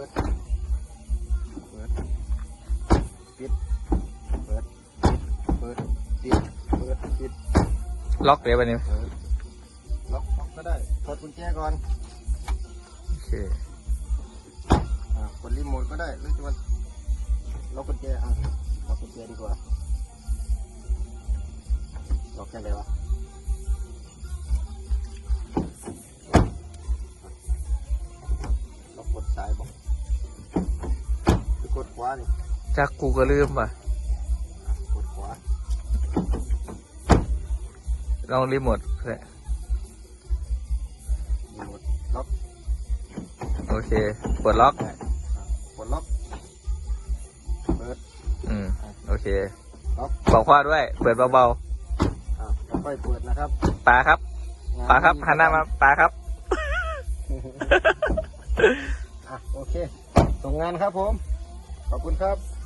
ปิด เปิด ปิด เปิด เปิด ปิด เปิด ปิด ล็อกเดี๋ยววันนี้เปิด ล็อกล็อกก็ได้ถอดกุญแจก่อนโอเคอ่ากดรีโมทก็ได้หรือจะมันล็อกกุญแจอะล็อกกุญแจดีกว่าล็อกแค่ไหนวะานี่จากกูก็ลืมว่ะอะกดขวาลองรีโมทเลยรีโมทล็อกโอเคปลดล็อก ได้อะกดล็อก เปิด อืม โอเคล็อกบอกพ่อด้วย เปิดเบาอะค่อยๆเปิดนะครับๆปลาครับปลาครับหันหน้ามาปลาครับ อะโอเค ส่งงานครับผม ขอบคุณครับ